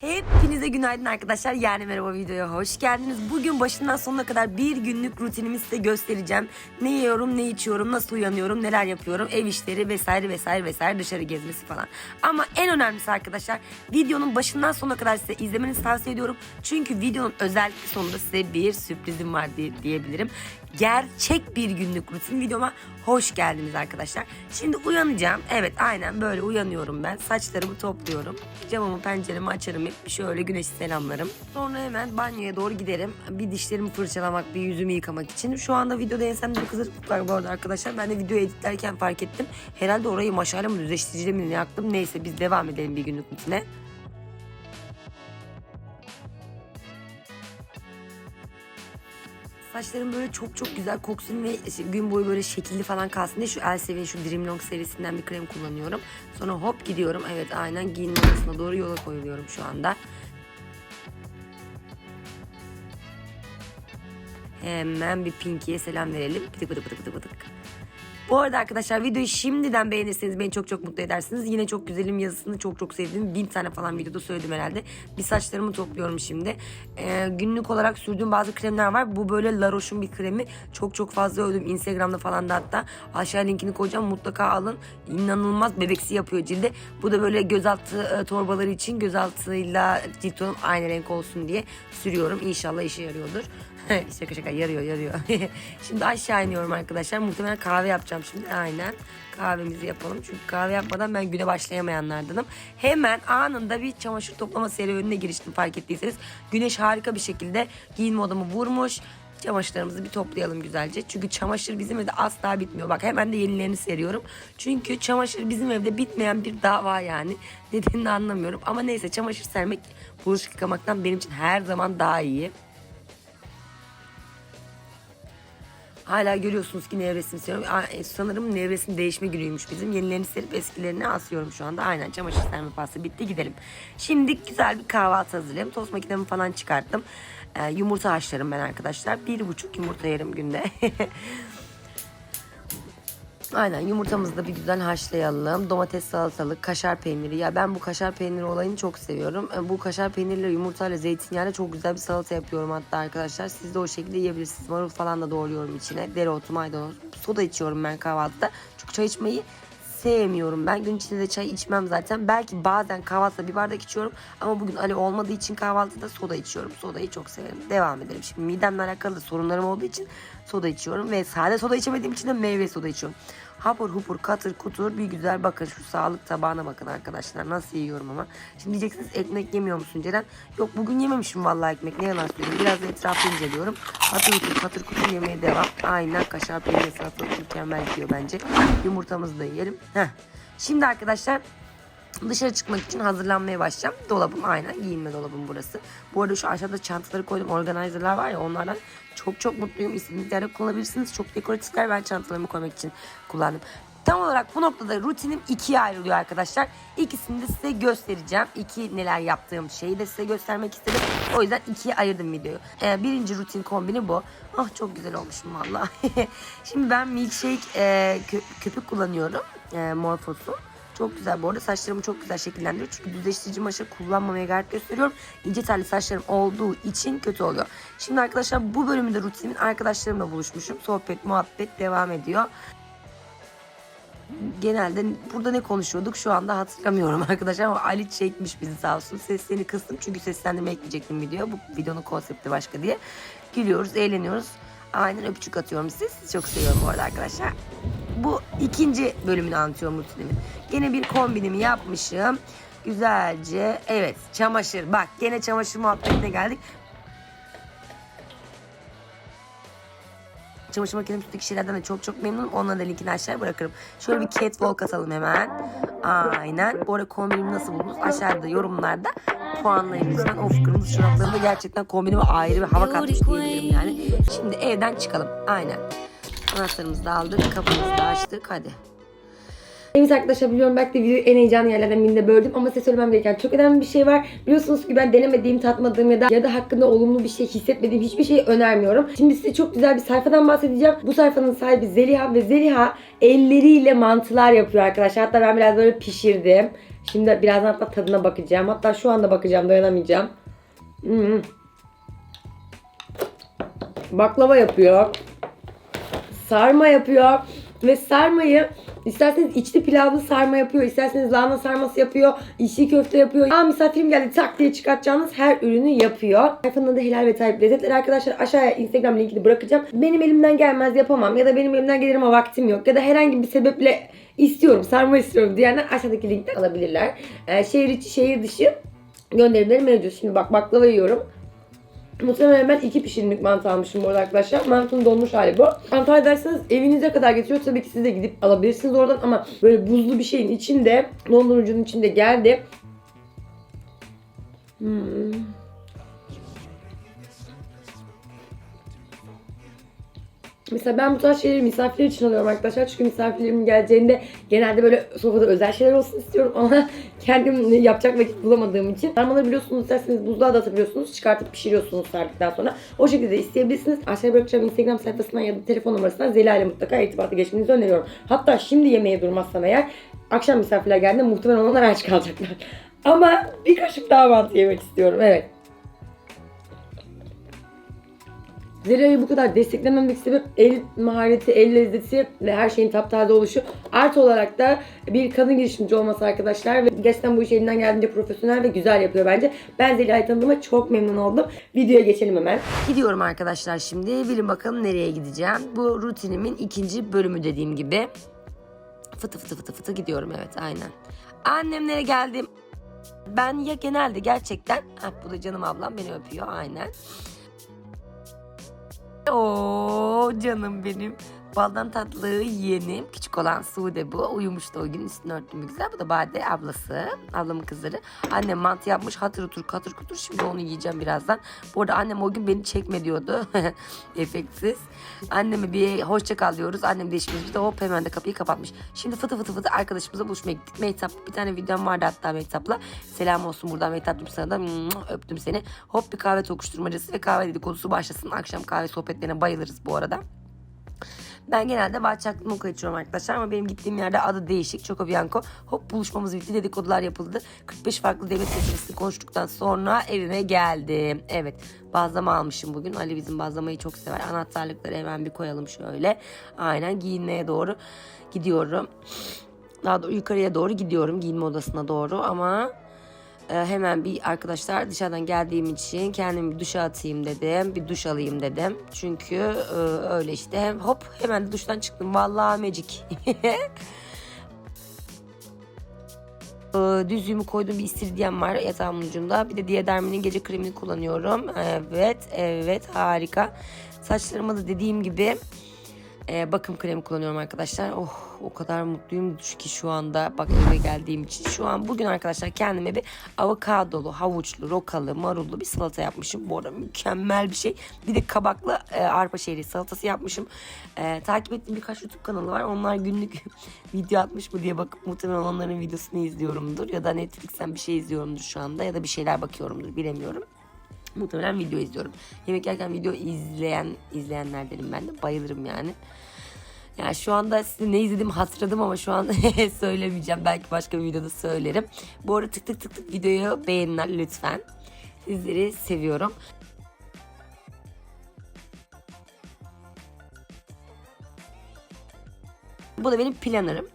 Hepinize günaydın arkadaşlar. Yani merhaba videoya hoş geldiniz. Bugün başından sonuna kadar bir günlük rutinimi size göstereceğim. Ne yiyorum, ne içiyorum, nasıl uyanıyorum, neler yapıyorum, ev işleri vesaire vesaire vesaire dışarı gezmesi falan. Ama en önemlisi arkadaşlar videonun başından sonuna kadar size izlemenizi tavsiye ediyorum. Çünkü videonun özellikle sonunda size bir sürprizim var diye, diyebilirim. Gerçek bir günlük rutin videoma hoş geldiniz arkadaşlar. Şimdi uyanacağım. Evet aynen böyle uyanıyorum ben. Saçlarımı topluyorum. Camımı penceremi açarım hep. Şöyle güneşi selamlarım. Sonra hemen banyoya doğru giderim. Bir dişlerimi fırçalamak, bir yüzümü yıkamak için. Şu anda videoda ensemde kızarıklık var bu arada arkadaşlar. Ben de video editlerken fark ettim. Herhalde orayı maşayla mı düzleştiriciyle mi ne yaktım. Neyse biz devam edelim bir günlük rutine. Saçlarım böyle çok çok güzel koksun ve gün boyu böyle şekilli falan kalsın diye şu Elsevier'in şu Dream Long serisinden bir krem kullanıyorum. Sonra hop gidiyorum. Evet aynen giyinme odasına doğru yola koyuluyorum şu anda. Hemen bir Pinky'ye selam verelim. Pıtık pıtık pıtık pıtık pıtık. Bu arada arkadaşlar videoyu şimdiden beğenirseniz beni çok çok mutlu edersiniz. Yine çok güzelim yazısını çok çok sevdim. Bin tane falan videoda söyledim herhalde. Bir saçlarımı topluyorum şimdi. Ee, günlük olarak sürdüğüm bazı kremler var. Bu böyle La Roche'un bir kremi. Çok çok fazla övdüm. Instagram'da falan da hatta. Aşağı linkini koyacağım. Mutlaka alın. İnanılmaz bebeksi yapıyor cilde. Bu da böyle gözaltı e, torbaları için gözaltıyla cilt tonum aynı renk olsun diye sürüyorum. İnşallah işe yarıyordur. şaka şaka yarıyor yarıyor. şimdi aşağı iniyorum arkadaşlar. Muhtemelen kahve yapacağım şimdi. Aynen. Kahvemizi yapalım. Çünkü kahve yapmadan ben güne başlayamayanlardanım. Hemen anında bir çamaşır toplama serüvenine giriştim fark ettiyseniz. Güneş harika bir şekilde giyinme odamı vurmuş. Çamaşırlarımızı bir toplayalım güzelce. Çünkü çamaşır bizim evde asla bitmiyor. Bak hemen de yenilerini seriyorum. Çünkü çamaşır bizim evde bitmeyen bir dava yani. Nedenini anlamıyorum. Ama neyse çamaşır sermek bulaşık yıkamaktan benim için her zaman daha iyi. Hala görüyorsunuz ki nevresimi seriyorum. Aa, e, Sanırım nevresim değişme günüymüş bizim. Yenilerini serip eskilerini asıyorum şu anda. Aynen çamaşır serme pastası bitti gidelim. Şimdi güzel bir kahvaltı hazırlayayım. Tost makinemi falan çıkarttım. Ee, yumurta haşlarım ben arkadaşlar. Bir buçuk yumurta yerim günde. Aynen yumurtamızı da bir güzel haşlayalım. Domates salatalık, kaşar peyniri. Ya ben bu kaşar peyniri olayını çok seviyorum. E, Bu kaşar peyniriyle yumurtayla zeytinyağıyla çok güzel bir salata yapıyorum hatta arkadaşlar. Siz de o şekilde yiyebilirsiniz. Marul falan da doğruyorum içine. Dereotu, maydanoz. Soda içiyorum ben kahvaltıda. Çünkü çay içmeyi sevmiyorum ben. Gün içinde de çay içmem zaten. Belki bazen kahvaltıda bir bardak içiyorum. Ama bugün Ali olmadığı için kahvaltıda soda içiyorum. Sodayı çok severim. Devam edelim. Şimdi midemle alakalı sorunlarım olduğu için soda içiyorum. Ve sade soda içemediğim için de meyve soda içiyorum. Hapur hupur katır kutur bir güzel bakın şu sağlık tabağına bakın arkadaşlar. Nasıl yiyorum ama. Şimdi diyeceksiniz ekmek yemiyor musun Ceren? Yok bugün yememişim vallahi ekmek. Ne yalan söyleyeyim. Biraz da etrafı inceliyorum. Hatır hutur katır kutur yemeye devam. Aynen kaşar peynir salatalık mükemmel gidiyor bence. Yumurtamızı da yiyelim. Heh. Şimdi arkadaşlar Dışarı çıkmak için hazırlanmaya başlayacağım. Dolabım aynen giyinme dolabım burası. Bu arada şu aşağıda çantaları koydum. Organizer'lar var ya onlardan çok çok mutluyum. İstediğiniz yerde kullanabilirsiniz. Çok dekoratifler ben çantalarımı koymak için kullandım. Tam olarak bu noktada rutinim ikiye ayrılıyor arkadaşlar. İkisini de size göstereceğim. İki neler yaptığım şeyi de size göstermek istedim. O yüzden ikiye ayırdım videoyu. Ee, birinci rutin kombini bu. Ah çok güzel olmuşum valla. Şimdi ben milkshake e, kö- köpük kullanıyorum. E, Morphos'un. Çok güzel bu arada saçlarımı çok güzel şekillendiriyor. Çünkü düzleştirici maşa kullanmamaya gayret gösteriyorum. İnce telli saçlarım olduğu için kötü oluyor. Şimdi arkadaşlar bu bölümünde rutinimin arkadaşlarımla buluşmuşum. Sohbet, muhabbet devam ediyor. Genelde burada ne konuşuyorduk şu anda hatırlamıyorum arkadaşlar ama Ali çekmiş bizi sağ olsun. Seslerini kıstım çünkü seslendirme ekleyecektim video. Bu videonun konsepti başka diye. Gülüyoruz, eğleniyoruz. Aynen öpücük atıyorum size. Sizi çok seviyorum bu arada arkadaşlar. Bu ikinci bölümünü anlatıyorum rutinimin. Gene bir kombinimi yapmışım. Güzelce. Evet çamaşır. Bak gene çamaşır muhabbetine geldik. Çamaşır makinenin üstteki şeylerden de çok çok memnunum. Onların da linkini aşağıya bırakırım. Şöyle bir catwalk atalım hemen. Aynen. Bu arada kombinimi nasıl buldunuz? Aşağıda yorumlarda puanlayın lütfen. Of kırmızı çoraplarım da gerçekten kombinime ayrı bir hava katmış diyebilirim yani. Şimdi evden çıkalım. Aynen. Anahtarımızı da aldık. Kapımızı da açtık. Hadi. Evet arkadaşlar biliyorum belki de videoyu en heyecanlı yerlerden birinde böldüm ama size söylemem gereken çok önemli bir şey var. Biliyorsunuz ki ben denemediğim, tatmadığım ya da ya da hakkında olumlu bir şey hissetmediğim hiçbir şeyi önermiyorum. Şimdi size çok güzel bir sayfadan bahsedeceğim. Bu sayfanın sahibi Zeliha ve Zeliha elleriyle mantılar yapıyor arkadaşlar. Hatta ben biraz böyle pişirdim. Şimdi birazdan hatta tadına bakacağım. Hatta şu anda bakacağım dayanamayacağım. Hmm. Baklava yapıyor. Sarma yapıyor. Ve sarmayı isterseniz içli pilavlı sarma yapıyor, isterseniz lahana sarması yapıyor, içli köfte yapıyor. Aa misafirim geldi tak diye çıkartacağınız her ürünü yapıyor. Sayfanın adı Helal ve Tayyip Lezzetler. Arkadaşlar aşağıya Instagram linkini bırakacağım. Benim elimden gelmez yapamam ya da benim elimden gelir ama vaktim yok ya da herhangi bir sebeple istiyorum, sarma istiyorum diyenler aşağıdaki linkten alabilirler. Ee, şehir içi, şehir dışı gönderimleri mevcut. Şimdi bak baklava yiyorum. Muhtemelen ben iki pişirimlik mantı almışım bu arkadaşlar. Mantının donmuş hali bu. Antalya'daysanız evinize kadar getiriyor. Tabii ki siz de gidip alabilirsiniz oradan ama böyle buzlu bir şeyin içinde, dondurucunun içinde geldi. Hmm. Mesela ben bu tarz şeyleri misafirler için alıyorum arkadaşlar. Çünkü misafirlerim geleceğinde genelde böyle sofrada özel şeyler olsun istiyorum ama kendim yapacak vakit bulamadığım için. Sarmaları biliyorsunuz isterseniz buzluğa da atabiliyorsunuz. Çıkartıp pişiriyorsunuz sardikten sonra. O şekilde isteyebilirsiniz. Aşağıya bırakacağım Instagram sayfasından ya da telefon numarasından Zeliha ile mutlaka irtibata geçmenizi öneriyorum. Hatta şimdi yemeğe durmazsam eğer akşam misafirler geldiğinde muhtemelen onlar aç kalacaklar. Ama bir kaşık daha mantı yemek istiyorum. Evet. Zeliha'yı bu kadar desteklememdeki sebep el mahareti, el lezzeti ve her şeyin taptaze oluşu. Artı olarak da bir kadın girişimci olması arkadaşlar ve gerçekten bu işi elinden geldiğince profesyonel ve güzel yapıyor bence. Ben Zeliha'yı tanıdığıma çok memnun oldum. Videoya geçelim hemen. Gidiyorum arkadaşlar şimdi. Bilin bakalım nereye gideceğim. Bu rutinimin ikinci bölümü dediğim gibi. Fıtı fıtı fıtı fıtı gidiyorum evet aynen. Annemlere geldim. Ben ya genelde gerçekten... Ha, bu da canım ablam beni öpüyor aynen. Oo canım benim. Baldan tatlı yeğenim. Küçük olan Sude bu. Uyumuştu o gün üstünü örttüm güzel. Bu da Bade ablası. Ablamın kızları. Annem mantı yapmış. Hatır otur katır kutur. Şimdi onu yiyeceğim birazdan. Bu arada annem o gün beni çekme diyordu. Efektsiz. Anneme bir hoşça kal diyoruz. Annem de işimiz de hop hemen de kapıyı kapatmış. Şimdi fıtı fıtı fıtı arkadaşımıza buluşmaya gittik. Mehtap bir tane videom vardı hatta Mehtap'la. Selam olsun buradan Mehtap'cığım sana da öptüm seni. Hop bir kahve tokuşturmacası ve kahve dedikodusu başlasın. Akşam kahve sohbetlerine bayılırız bu arada. Ben genelde Bahçaklı Moka içiyorum arkadaşlar ama benim gittiğim yerde adı değişik. Choco Bianco. Hop buluşmamız bitti. Dedikodular yapıldı. 45 farklı devlet meselesini konuştuktan sonra evime geldim. Evet bazlama almışım bugün. Ali bizim bazlamayı çok sever. Anahtarlıkları hemen bir koyalım şöyle. Aynen giyinmeye doğru gidiyorum. Daha doğru yukarıya doğru gidiyorum giyinme odasına doğru ama hemen bir arkadaşlar dışarıdan geldiğim için kendimi bir duşa atayım dedim. Bir duş alayım dedim. Çünkü e, öyle işte hop hemen duştan çıktım. Vallahi magic. E, Düzlüğümü koydum bir istiridyem var yatağımın ucunda. Bir de Diadermi'nin gece kremini kullanıyorum. Evet, evet harika. Saçlarıma da dediğim gibi e, bakım kremi kullanıyorum arkadaşlar. Oh o kadar mutluyum ki şu anda bak eve geldiğim için. Şu an bugün arkadaşlar kendime bir avokadolu, havuçlu, rokalı, marullu bir salata yapmışım. Bu arada mükemmel bir şey. Bir de kabaklı e, arpa şehri salatası yapmışım. E, takip ettiğim birkaç YouTube kanalı var. Onlar günlük video atmış mı diye bakıp muhtemelen onların videosunu izliyorumdur. Ya da Netflix'ten bir şey izliyorumdur şu anda. Ya da bir şeyler bakıyorumdur bilemiyorum. Muhtemelen video izliyorum. Yemek yerken video izleyen izleyenlerdenim ben de. Bayılırım yani. Yani şu anda size ne izledim hatırladım ama şu an söylemeyeceğim. Belki başka bir videoda söylerim. Bu arada tık tık tık tık videoyu beğenin lütfen. Sizleri seviyorum. Bu da benim planlarım.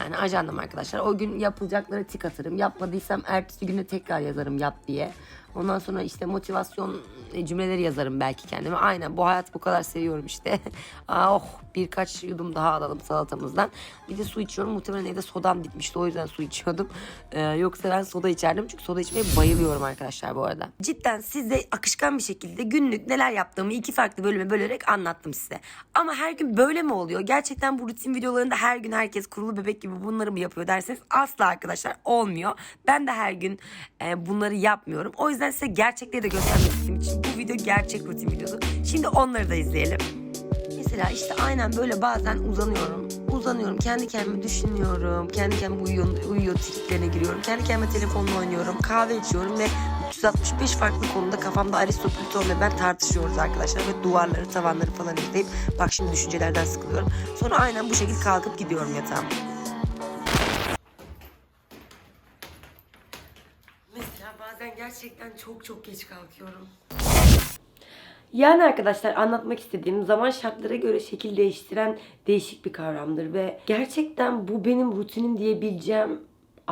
Yani ajandam arkadaşlar. O gün yapılacakları tik atarım. Yapmadıysam ertesi günde tekrar yazarım yap diye. Ondan sonra işte motivasyon e, cümleleri yazarım belki kendime. Aynen bu hayat bu kadar seviyorum işte. Aa, oh birkaç yudum daha alalım salatamızdan. Bir de su içiyorum. Muhtemelen evde sodam bitmişti. O yüzden su içiyordum. Ee, yoksa ben soda içerdim. Çünkü soda içmeye bayılıyorum arkadaşlar bu arada. Cidden size akışkan bir şekilde günlük neler yaptığımı iki farklı bölüme bölerek anlattım size. Ama her gün böyle mi oluyor? Gerçekten bu rutin videolarında her gün herkes kurulu bebek gibi bunları mı yapıyor derseniz asla arkadaşlar olmuyor. Ben de her gün e, bunları yapmıyorum. O yüzden size gerçekleri de göstermek istediğim için bu video gerçek rutin videosu. Şimdi onları da izleyelim. Mesela işte aynen böyle bazen uzanıyorum. Uzanıyorum. Kendi kendime düşünüyorum. Kendi kendime uyuyor, uyuyor triklerine giriyorum. Kendi kendime telefonla oynuyorum. Kahve içiyorum ve 365 farklı konuda kafamda Aristo, Plüton ve ben tartışıyoruz arkadaşlar. Ve duvarları, tavanları falan izleyip bak şimdi düşüncelerden sıkılıyorum. Sonra aynen bu şekilde kalkıp gidiyorum yatağıma. Gerçekten çok çok geç kalkıyorum. Yani arkadaşlar anlatmak istediğim zaman şartlara göre şekil değiştiren değişik bir kavramdır ve gerçekten bu benim rutinim diyebileceğim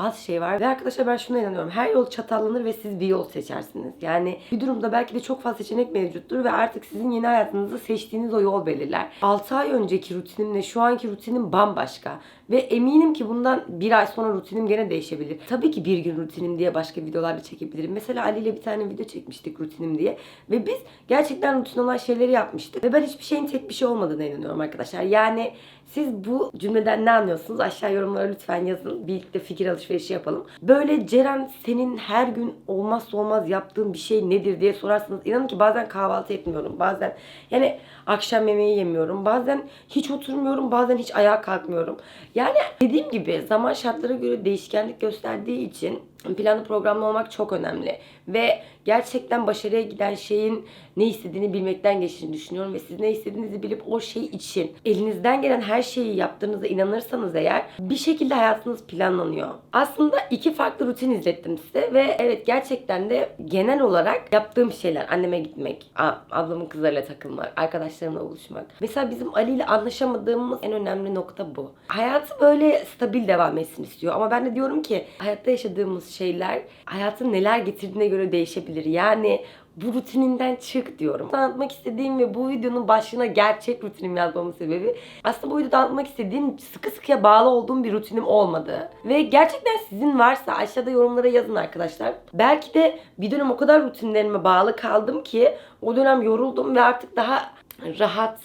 az şey var. Ve arkadaşlar ben şuna inanıyorum. Her yol çatallanır ve siz bir yol seçersiniz. Yani bir durumda belki de çok fazla seçenek mevcuttur ve artık sizin yeni hayatınızda seçtiğiniz o yol belirler. 6 ay önceki rutinimle şu anki rutinim bambaşka. Ve eminim ki bundan bir ay sonra rutinim gene değişebilir. Tabii ki bir gün rutinim diye başka videolarda çekebilirim. Mesela Ali ile bir tane video çekmiştik rutinim diye. Ve biz gerçekten rutin olan şeyleri yapmıştık. Ve ben hiçbir şeyin tek bir şey olmadığına inanıyorum arkadaşlar. Yani siz bu cümleden ne anlıyorsunuz? Aşağı yorumlara lütfen yazın. Birlikte fikir alışverişi yapalım. Böyle Ceren senin her gün olmazsa olmaz yaptığın bir şey nedir diye sorarsanız inanın ki bazen kahvaltı etmiyorum. Bazen yani akşam yemeği yemiyorum. Bazen hiç oturmuyorum. Bazen hiç ayağa kalkmıyorum. Yani dediğim gibi zaman şartlara göre değişkenlik gösterdiği için planlı programlı olmak çok önemli. Ve gerçekten başarıya giden şeyin ne istediğini bilmekten geçtiğini düşünüyorum. Ve siz ne istediğinizi bilip o şey için elinizden gelen her şeyi yaptığınıza inanırsanız eğer bir şekilde hayatınız planlanıyor. Aslında iki farklı rutin izlettim size ve evet gerçekten de genel olarak yaptığım şeyler anneme gitmek, ablamın kızlarıyla takılmak, arkadaşlarımla buluşmak. Mesela bizim Ali ile anlaşamadığımız en önemli nokta bu. Hayatı böyle stabil devam etsin istiyor ama ben de diyorum ki hayatta yaşadığımız şeyler hayatın neler getirdiğine göre değişebilir. Yani bu rutininden çık diyorum. Anlatmak istediğim ve bu videonun başlığına gerçek rutinim yazmamın sebebi aslında bu videoda anlatmak istediğim sıkı sıkıya bağlı olduğum bir rutinim olmadı. Ve gerçekten sizin varsa aşağıda yorumlara yazın arkadaşlar. Belki de bir dönem o kadar rutinlerime bağlı kaldım ki o dönem yoruldum ve artık daha rahat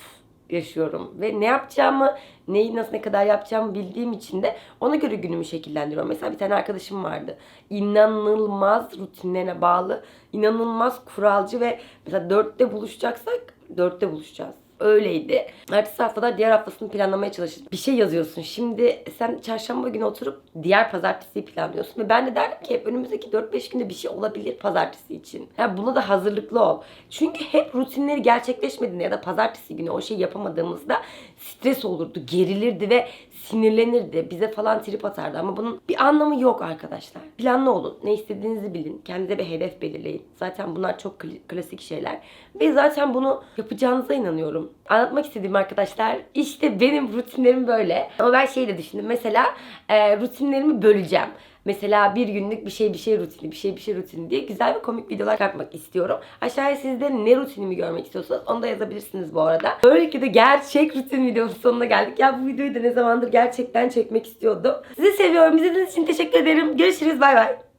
yaşıyorum ve ne yapacağımı, neyi nasıl ne kadar yapacağımı bildiğim için de ona göre günümü şekillendiriyorum. Mesela bir tane arkadaşım vardı. İnanılmaz rutinlerine bağlı, inanılmaz kuralcı ve mesela dörtte buluşacaksak dörtte buluşacağız. Öyleydi. Ertesi haftada diğer haftasını planlamaya çalıştık. Bir şey yazıyorsun. Şimdi sen çarşamba günü oturup diğer pazartesiyi planlıyorsun. Ve ben de derdim ki hep önümüzdeki 4-5 günde bir şey olabilir pazartesi için. Ya buna da hazırlıklı ol. Çünkü hep rutinleri gerçekleşmediğinde ya da pazartesi günü o şeyi yapamadığımızda stres olurdu, gerilirdi ve sinirlenirdi. Bize falan trip atardı ama bunun bir anlamı yok arkadaşlar. Planlı olun. Ne istediğinizi bilin. Kendinize bir hedef belirleyin. Zaten bunlar çok klasik şeyler. Ve zaten bunu yapacağınıza inanıyorum. Anlatmak istediğim arkadaşlar işte benim rutinlerim böyle. Ama ben şey de düşündüm. Mesela e, rutinlerimi böleceğim. Mesela bir günlük bir şey bir şey rutini, bir şey bir şey rutini diye güzel ve komik videolar yapmak istiyorum. Aşağıya siz de ne rutinimi görmek istiyorsanız onu da yazabilirsiniz bu arada. Böylelikle de gerçek rutin videonun sonuna geldik. Ya bu videoyu da ne zamandır gerçekten çekmek istiyordum. Sizi seviyorum. İzlediğiniz için teşekkür ederim. Görüşürüz. Bay bay.